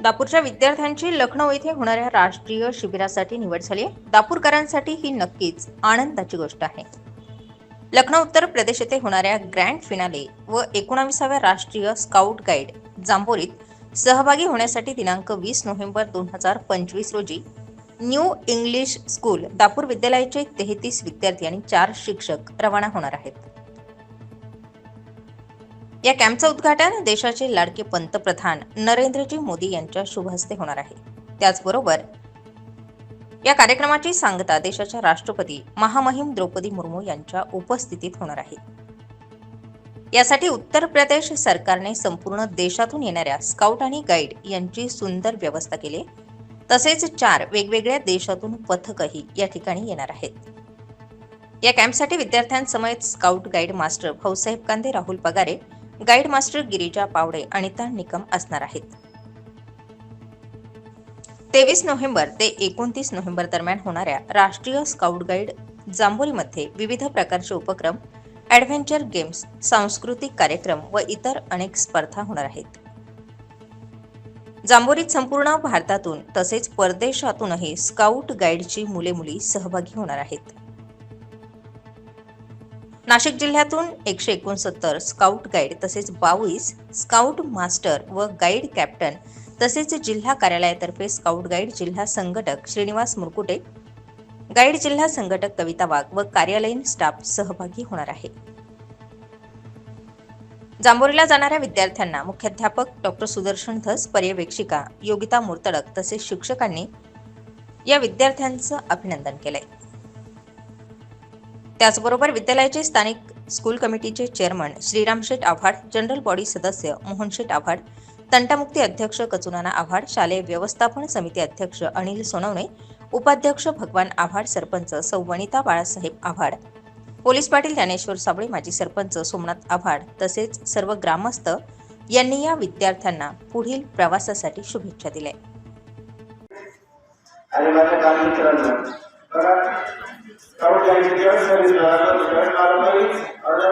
दापूरच्या विद्यार्थ्यांची लखनौ येथे होणाऱ्या राष्ट्रीय शिबिरासाठी निवड झाली आहे. दापूरकरांसाठी ही नक्कीच आनंदाची गोष्ट आहे. लखनौ उत्तर प्रदेश येथे होणाऱ्या ग्रँड फिनाले व एकोणाविसाव्या राष्ट्रीय स्काउट गाईड जांभोरीत सहभागी होण्यासाठी दिनांक वीस नोव्हेंबर दोन हजार पंचवीस रोजी न्यू इंग्लिश स्कूल दापूर विद्यालयाचे तेहतीस विद्यार्थी आणि चार शिक्षक रवाना होणार आहेत. या कॅम्पचं उद्घाटन देशाचे लाडके पंतप्रधान नरेंद्रजी मोदी यांच्या शुभ हस्ते होणार आहे. त्याचबरोबर या कार्यक्रमाची सांगता देशाच्या राष्ट्रपती महामहिम द्रौपदी मुर्मू यांच्या उपस्थितीत होणार आहे. यासाठी उत्तर प्रदेश सरकारने संपूर्ण देशातून येणाऱ्या स्काउट आणि गाईड यांची सुंदर व्यवस्था केली. तसेच चार वेगवेगळ्या देशातून पथकही या ठिकाणी येणार आहेत. या कॅम्पसाठी विद्यार्थ्यांसमवेत scout guide master Bhausaheb Kande Rahul Pagare guide master Girija Pawde Anita Nikam असणार आहेत. तेवीस नोव्हेंबर ते एकोणतीस नोव्हेंबर दरम्यान होणाऱ्या राष्ट्रीय स्काउट गाईड जांभोरीमध्ये विविध प्रकारचे उपक्रम ॲडव्हेंचर गेम्स सांस्कृतिक कार्यक्रम व इतर अनेक स्पर्धा होणार आहेत. जांभोरीत संपूर्ण भारतातून तसेच परदेशातूनही स्काउट गाईडची मुले मुली सहभागी होणार आहेत. नाशिक जिल्ह्यातून एकशे एकोणसत्तर स्काउट गाईड तसेच बावीस स्काउट मास्टर व गाईड कॅप्टन तसेच जिल्हा कार्यालयातर्फे स्काउट गाईड जिल्हा संघटक श्रीनिवास मुरकुटे गाईड जिल्हा संघटक कविता वाघ व कार्यालयीन स्टाफ सहभागी होणार आहे. जांभोरीला जाणाऱ्या विद्यार्थ्यांना मुख्याध्यापक डॉक्टर सुदर्शन धस पर्यवेक्षिका योगिता मुर्तडक तसेच शिक्षकांनी या विद्यार्थ्यांचं अभिनंदन केलंय. त्याचबरोबर विद्यालयाचे स्थानिक school committee chairman Shriram Sheth Avhad general body सदस्य मोहन शेठ आव्हाड तंटामुक्ती अध्यक्ष कचुनाना आव्हाड शालेय व्यवस्थापन समिती अध्यक्ष अनिल सोनवणे उपाध्यक्ष भगवान आव्हाड सरपंच सौ वनिता बाळासाहेब आव्हाड पोलीस पाटील ज्ञानेश्वर साबळे माजी सरपंच सोमनाथ आव्हाड तसेच सर्व ग्रामस्थ यांनी या विद्यार्थ्यांना पुढील प्रवासासाठी शुभेच्छा दिल्या. आणि माझ्या बालमित्रांनो बघा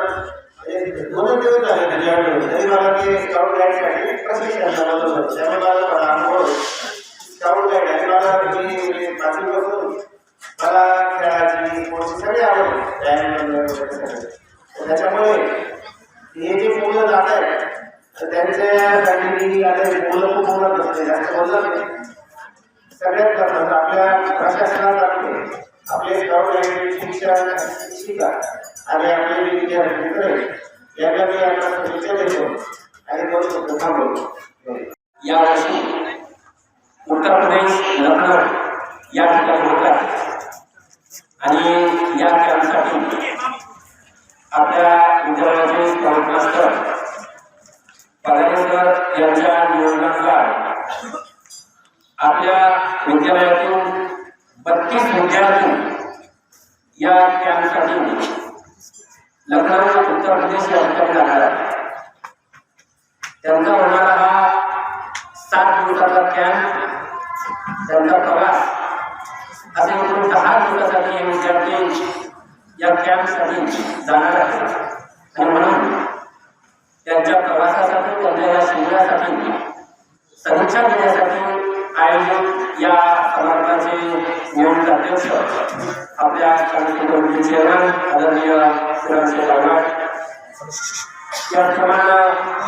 दोन दिवस झाले त्याच्याकडे तरी मला ते स्काउट गाईडसाठी प्रशिक्षण मिळालं होतं त्यामुळे मला अनुभव स्काउट गाईड आणि मला मी पाचवीपासून मला खेळाची सगळी आवड व्यायाम तर त्याच्यामुळे हे जे मुलं जात आहेत तर त्यांच्यासाठी मी आता मुलं खूप बोलत नसते जास्त बोलत नाही सगळ्यात आपल्या प्रशासनात लागते आपले स्काउट आणि शिक्षक शिक्षिका आणि आपले विद्यार्थी मित्र यांना मी आपला शुभेच्छा देतो आणि दोन शब्द थांबवतो. यावर्षी उत्तर प्रदेश लखनौ या ठिकाणी होत. आहे आणि या कॅम्पसाठी आपल्या त्यांचा असे म्हणून दहा दिवसासाठी हे विद्यार्थी या कॅम्पसाठी जाणार आहेत आणि म्हणून त्यांच्या प्रवासासाठी त्यांच्या या शिबिरासाठी सदिच्छा देण्यासाठी आयोजित या समारंभाचे नियमित अध्यक्ष आपल्या कमिटी चेअरमन आदरणीय श्रीरामशे लावणार त्याचप्रमाणे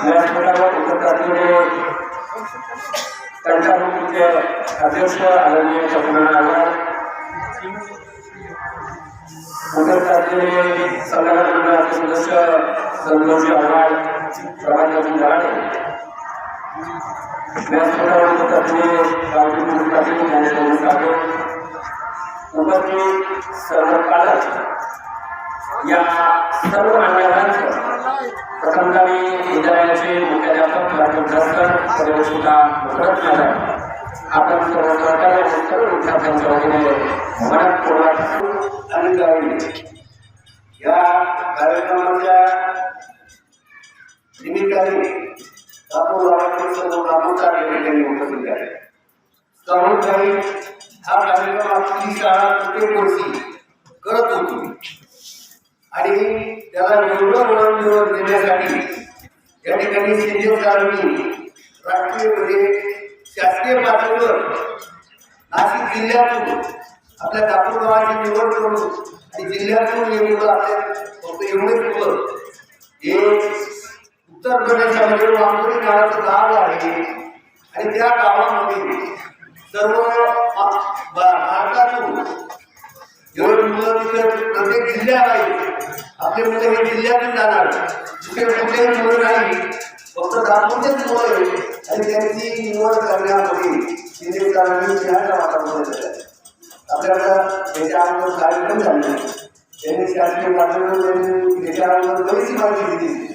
व्यासपीठावर उपस्थित असलेले कंटामुखीचे अध्यक्ष आदरणीय चंद्रनाथ आव्हाड सल्लागार मंडळाचे सदस्य संतोषी आव्हाड प्रभाजी जराडे व्यासपीठावर उपस्थित ज्ञानेश्वर साधे उपस्थित सर्व पालक या सर्व मान्यवरांचं प्रथमतः विद्यालयाचे मुख्याध्यापक डॉक्टर दस्कर पर्यवेक्षिका मुखरत मॅडम आपण सर्व सहकार्य आणि सर्व विद्यार्थ्यांच्या वतीने मनपूर्वक आणि गाईड या कार्यक्रमाच्या निमित्ताने आपण गावातील सर्व कामोचा ठिकाणी उपस्थित आहे स्काउट गाईड हा कार्यक्रम आपली शाळा प्रत्येक वर्षी करत होती आणि त्याला वेगळं वळण देण्यासाठी या ठिकाणी सेंजर कार्मी राष्ट्रीय म्हणजे शासकीय पातळीवर नाशिक जिल्ह्यातून आपल्या दापूर गावाची निवड करून आणि जिल्ह्यातून निवडून मुलं आपल्या फक्त एवढेच मुलं हे उत्तर प्रदेशामध्ये वांबरी नावाचं गाव आहे आणि त्या गावामध्ये सर्व भारतातून एवढे मुलं तिथे प्रत्येक जिल्ह्यात आहे आपले मुलं हे जिल्ह्यातून जाणार. तिथे कुठलेही मुलं नाही फक्त दाखवतेच मुलं आहे आणि त्यांची निवड करण्यामध्ये तिथे शहराच्या वातावरणात आहे. आपल्याला त्याच्या अगोदर कार्यक्रम झाले त्यांनी शासकीय त्यांनी त्याच्या अगोदर बरीचशी माहिती दिली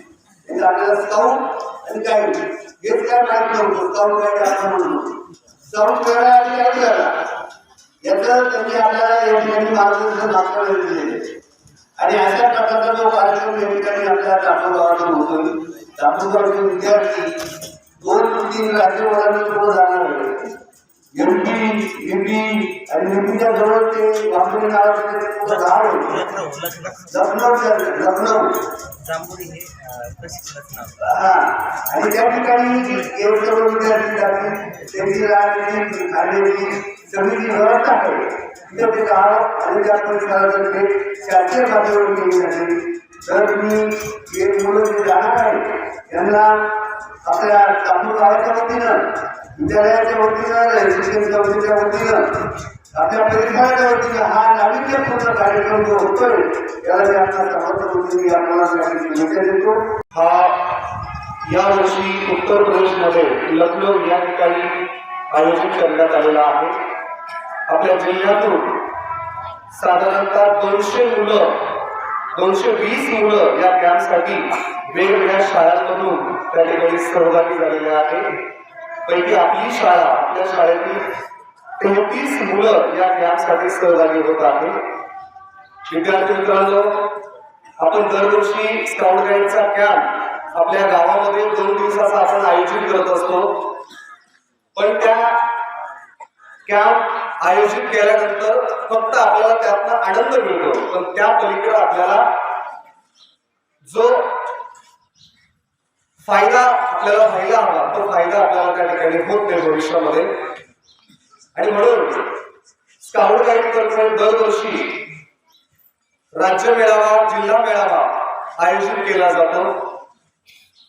त्यांचं आपल्याला स्काउट आणि काय हेच काय माहिती नव्हतं. स्काउट काय आपण म्हणतो स्काउट आणि काय करा याचं त्यांनी आपल्याला या ठिकाणी मार्गदर्शन आणि अशा प्रकारचा जो कार्यक्रम या ठिकाणी आपल्या टाकूर गावातून होतोय टाकूर विद्यार्थी दोन तीन राज्यवादांकडे जाणार आहे एमपी एमपी आणि एमपीच्या जवळ ते वांबरी नावाचं ते मोठं गाव आहे लखनौ लखनौ हे हा आणि त्या ठिकाणी सर्व विद्यार्थी जातील त्यांची खाण्याची सगळी जी व्यवस्था आहे तिथं ते गाव आणि त्या परिसरातर्फे शासकीय पातळीवर केली जाते तर मी हे मुलं जे जाणार आहे त्यांना आपल्या तांबूळ गावाच्या वतीनं विद्यालयाच्या वतीनं शिक्षण संस्थेच्या वतीनं आपल्या परिसराच्या वतीनं हा नाविन्यपूर्ण कार्यक्रम जो होतोय याला मी आपल्या सर्वांच्या वतीने आपल्याला शुभेच्छा देतो. हा यावर्षी उत्तर प्रदेशमध्ये लखनौ या ठिकाणी आयोजित करण्यात आलेला आहे. आपल्या जिल्ह्यातून साधारणतः दोनशे मुलं दोनशे वीस मुलं या कॅम्पसाठी वेगवेगळ्या शाळांमधून त्या ठिकाणी सहभागी झालेल्या आहेत. पैकी आपली शाळा आपल्या शाळेतील तेहतीस मुलं या कॅम्पसाठी सहभागी होत आहे विद्यार्थी मित्रांनो आपण दरवर्षी स्काउट गाईडचा कॅम्प आपल्या गावामध्ये दोन दिवसाचा आपण आयोजित करत असतो. पण त्या कॅम्प आयोजित केल्यानंतर फक्त आपल्याला त्यातनं आनंद मिळतो. पण त्या पलीकडे आपल्याला जो फायदा आपल्याला व्हायला हवा तो फायदा आपल्याला त्या ठिकाणी होत नाही भविष्यामध्ये. आणि म्हणून स्काउट गाईड दरवर्षी राज्य मेळावा जिल्हा मेळावा आयोजित केला जातो.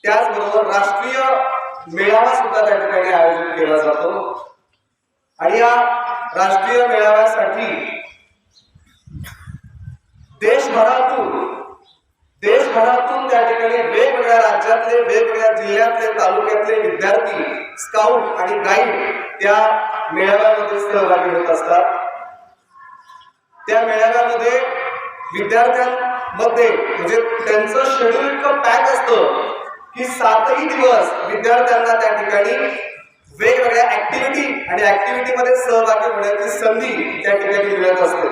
त्याचबरोबर राष्ट्रीय मेळावा सुद्धा त्या ठिकाणी आयोजित केला जातो. आणि या राष्ट्रीय मेळाव्यासाठी देशभरातून देशभरातून त्या ठिकाणी वेगवेगळ्या राज्यातले वेगवेगळ्या जिल्ह्यातले तालुक्यातले विद्यार्थी स्काउट आणि गाईड त्या मेळाव्यामध्ये सहभागी होत असतात. त्या मेळाव्यामध्ये विद्यार्थ्यांमध्ये म्हणजे त्यांचं शेड्यूल इतकं पॅक असतं की सातही दिवस विद्यार्थ्यांना त्या ठिकाणी वेगवेगळ्या ऍक्टिव्हिटी आणि ऍक्टिव्हिटीमध्ये सहभागी होण्याची संधी त्या ठिकाणी मिळत असते.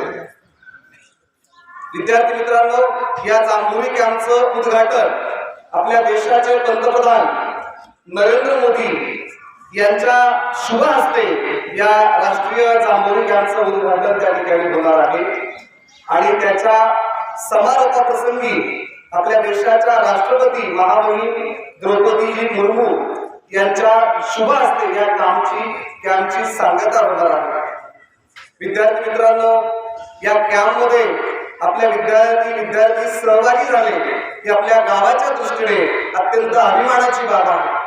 विद्यार्थी मित्रांनो या जांभुरी कॅम्पचं उद्घाटन आपल्या देशाचे पंतप्रधान नरेंद्र मोदी यांच्या शुभ हस्ते या राष्ट्रीय जांभुरी कॅम्पचं उद्घाटन त्या ठिकाणी होणार आहे. आणि त्याच्या समारोपाप्रसंगी आपल्या देशाच्या राष्ट्रपती महामहिम द्रौपदीजी मुर्मू यांच्या शुभ असते या कामची कॅम्पची सांगता होणार आहे. विद्यार्थी मित्रांनो या कॅम्पमध्ये आपल्या विद्यार्थी विद्यार्थी सहभागी झाले ही आपल्या गावाच्या दृष्टीने अत्यंत अभिमानाची बाब आहे.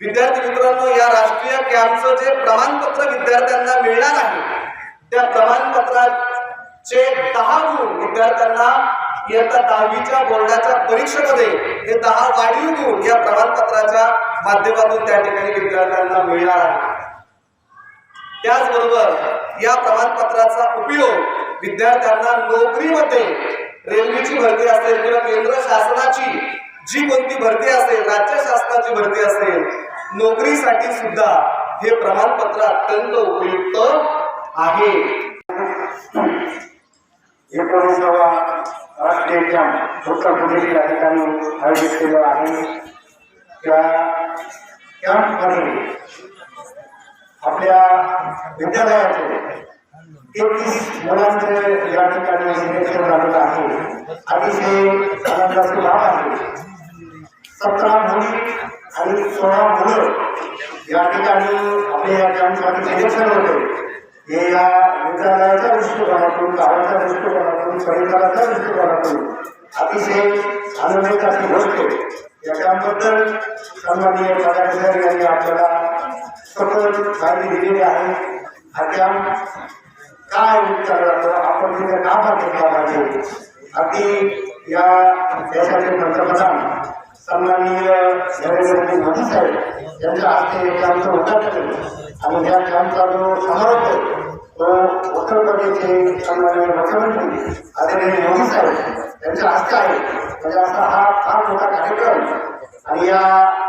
विद्यार्थी मित्रांनो या राष्ट्रीय कॅम्पचं जे प्रमाणपत्र विद्यार्थ्यांना मिळणार आहे त्या प्रमाणपत्राचे दहा गुण विद्यार्थ्यांना इयत्ता दहावीच्या बोर्डाच्या परीक्षेमध्ये हे दहा वाढीव गुण या प्रमाणपत्राच्या माध्यमातून त्या ठिकाणी विद्यार्थ्यांना मिळणार आहे. त्याचबरोबर या प्रमाणपत्राचा उपयोग विद्यार्थ्यांना नोकरीमध्ये रेल्वेची भरती असेल किंवा केंद्र शासनाची जी कोणती भरती असेल राज्य शासनाची भरती असेल नोकरीसाठी सुद्धा हे प्रमाणपत्र अत्यंत उपयुक्त आहे. एकोणीसावा राष्ट्रीय कॅम्प उत्तर प्रदेश या ठिकाणी आयोजित केला आहे. त्या कॅम्पमध्ये आपल्या विद्यालयाचे तेहतीस मुलांचे या ठिकाणी सिलेक्शन झालेलं आहे. आणि ते आनंदाची बाब आहे. सतरा मुली आणि सोळा मुलं या ठिकाणी आपल्या या कॅम्पसाठी सिलेक्शन होते. हे या विद्यालयाच्या दृष्टिकोनातून गावाच्या दृष्टिकोनातून परिसराच्या दृष्टिकोनातून अतिशय आनंदित अशी गोष्ट आहे. सन्माननीय पदाधिकारी यांनी आपल्याला सखोल माहिती दिलेली आहे. हा काय विचार आपण तिथे का पाठिंबा पाहिजे अगदी या देशाचे पंतप्रधान सन्माननीय नरेंद्र मोदी साहेब यांच्या हस्ते या कॅम्पचं उद्घाटन आणि या कॅम्पचा जो समारोप तो उत्तर प्रदेशचे मुख्यमंत्री आदरणीय मोदी साहेब यांच्या हस्ते आहे म्हणजे असा हा फार मोठा कार्यक्रम आणि या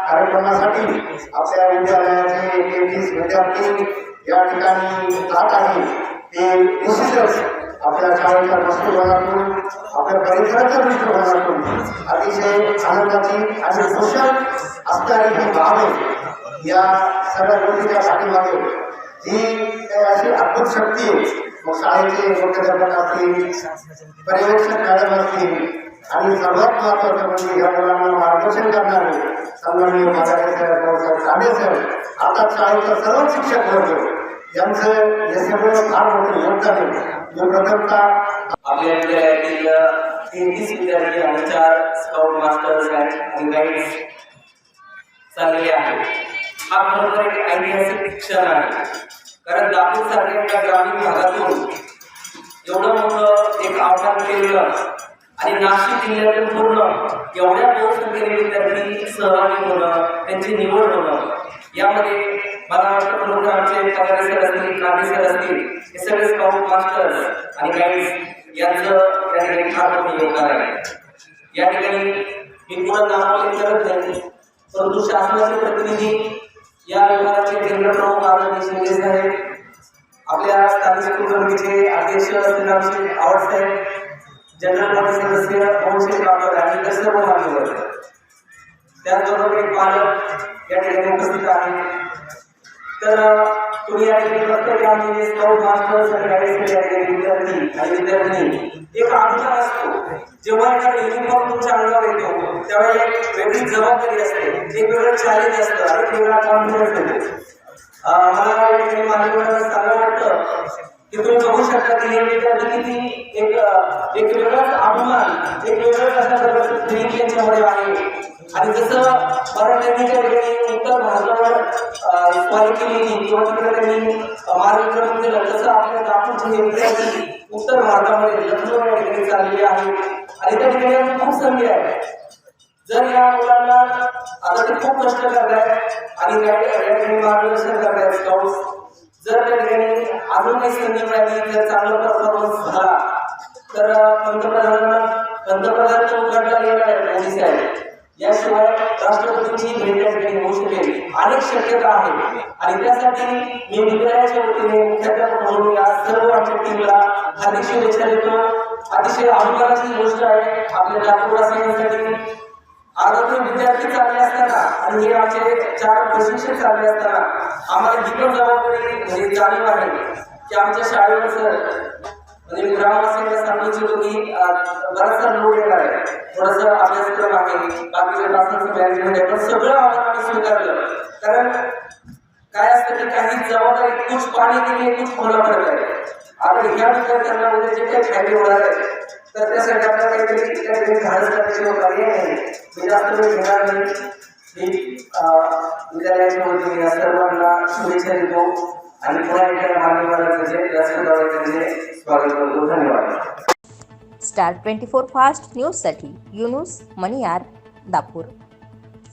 कार्यक्रमासाठी आपल्या विद्यालयाचे तेहतीस विद्यार्थी या ठिकाणी जात आहे ते निश्चितच आपल्या शाळेच्या दृष्टिकोनातून आपल्या परिसराच्या दृष्टिकोनातून अतिशय आनंदाची आणि कुशल असणारी ही बाब आहे. या सगळ्या गोष्टीच्या पाठीमागे ही अशी अद्भुत शक्ती आहे. मग शाळेचे मुख्याध्यापक असतील पर्यवेक्षक मॅडम असतील आणि सर्वात महत्वाचं म्हणजे या मुलांना मार्गदर्शन करणारे सन्माननीय महाराज सर भाऊसाहेब साबळे साहेब आता शाळेचा सर्व शिक्षक वर्ग यांचं हे सगळं फार मोठं योगदान आहे. मी प्रथमतः आपल्या विद्यालयातील तेहतीस विद्यार्थी आणि चार स्काउट मास्टर्स आणि गाईड्स चाललेले आहेत. हा खरोखर एक ऐतिहासिक क्षण आहे. कारण दापूर सारख्या एका ग्रामीण भागातून एवढं मोठं एक आव्हान केलेलं आणि नाशिक जिल्ह्यातील पूर्ण एवढ्या लोकसंख्येने विद्यार्थी सहभागी होणं त्यांची निवड होणं यामध्ये मला वाटतं खरोखर आमचे पगारे सर असतील कांदे सर असतील हे सगळे स्काउट मास्टर्स आणि गाईड्स यांचं त्या ठिकाणी फार मोठं योगदान आहे. या ठिकाणी मी पुढं नाव करत नाही परंतु शासनाचे प्रतिनिधी या विभागाचे केंद्र प्रमुख एवढी जबाबदारी असते. एक वेगळं चॅलेंज असतं. आणि एक वेगळा कॉन्फिडन्स येतो मला या ठिकाणी माझ्याकडे सांगावं वाटतं की तुम्ही बघू शकता की हे किती एक एक वेगळाच अभिमान एक वेगळंच अशा प्रकारचं फिलिंग त्यांच्यामध्ये आहे. आणि जसं मराठ्यांनी ठिकाणी उत्तर भारतावर स्वारी केलेली किंवा तिकडे त्यांनी मार्गक्रमण केलं तसं आपल्या नागपूरचे हे उत्तर भारतामध्ये लखनौ या ठिकाणी चाललेले आहेत आणि त्या ठिकाणी खूप संधी आहे. जर या मुलांना आता ते खूप कष्ट करतायत आणि या ठिकाणी मार्गदर्शन करतायत स्काउट्स जर त्या ठिकाणी अजून काही संधी मिळाली तर चांगला परफॉर्मन्स झाला तर पंतप्रधानांना पंतप्रधान उद्घाटन येणार आहे मोदी साहेब याशिवाय राष्ट्रपतींची भेट या ठिकाणी होऊ शकेल. अनेक शक्यता आहे आणि त्यासाठी मी विद्यालयाच्या वतीने मुख्याध्यापक म्हणून या सर्व आमच्या टीमला हार्दिक शुभेच्छा देतो. अतिशय अभिमानाची गोष्ट आहे. आपल्या नागपूरवासियांसाठी आता आरोग्य विद्यार्थी चालले असताना आणि हे आमचे चार प्रशिक्षण चालले असताना आम्हाला ही पण जबाबदारी म्हणजे जाणीव आहे. की आमच्या शाळेवर म्हणजे मी ग्रामवासियांना सांगू इच्छितो की बराचसा लोड येणार आहे. थोडासा अभ्यासक्रम आहे. बाकीच्या क्लासांचं मॅनेजमेंट आहे पण सगळं आम्हाला आम्ही स्वीकारलं. कारण काय असतं की काही जबाबदारी कुछ पाणी दिली लिए कुछ खोला पडत आहे. आता ह्या विद्यार्थ्यांना उद्या जे काही फायदे होणार आहे आहेत तर त्यासाठी आपल्याला काहीतरी काहीतरी धाडस करण्याची पर्याय नाही मी जास्त वेळ घेणार नाही मी अं, विद्यालयाच्या वतीने या सर्वांना शुभेच्छा देतो आणि पुन्हा एकदा मान्यवरांचे व्यासपीठावर स्वागत करतो धन्यवाद। स्टार ट्वेंटी फोर फास्ट न्यूजसाठी युनुस मनियार दापूर